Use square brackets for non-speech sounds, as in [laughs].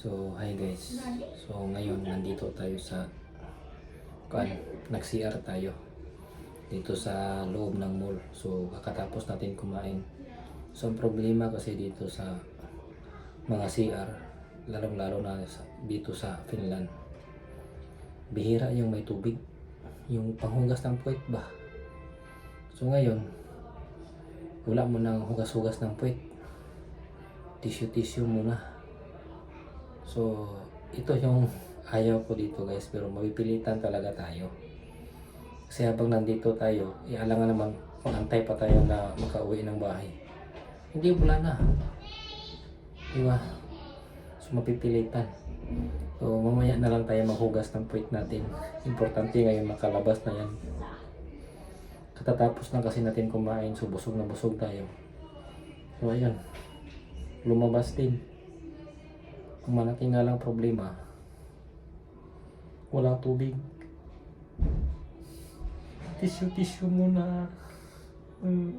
So, hi guys. So, ngayon nandito tayo sa kan nag-CR tayo dito sa loob ng mall. So, kakatapos natin kumain. So, ang problema kasi dito sa mga CR, lalong-lalo na sa, dito sa Finland. Bihira yung may tubig. Yung panghugas ng puwet ba? So, ngayon, wala mo nang hugas-hugas ng puwet. Tissue-tissue muna. So, ito yung [laughs] ayaw ko dito guys, pero mapipilitan talaga tayo. Kasi habang nandito tayo, ialangan naman, magantay pa tayo na makauwi ng bahay. Hindi, wala na. Di ba? So, mapipilitan. So, mamaya na lang tayo maghugas ng puwit natin. [laughs] Importante ngayon makalabas na yan. Katatapos na kasi natin kumain, so busog na busog tayo. So, ayun. Lumabas din. Ang malaki nga lang problema, walang tubig. Tissue-tissue muna. Mm.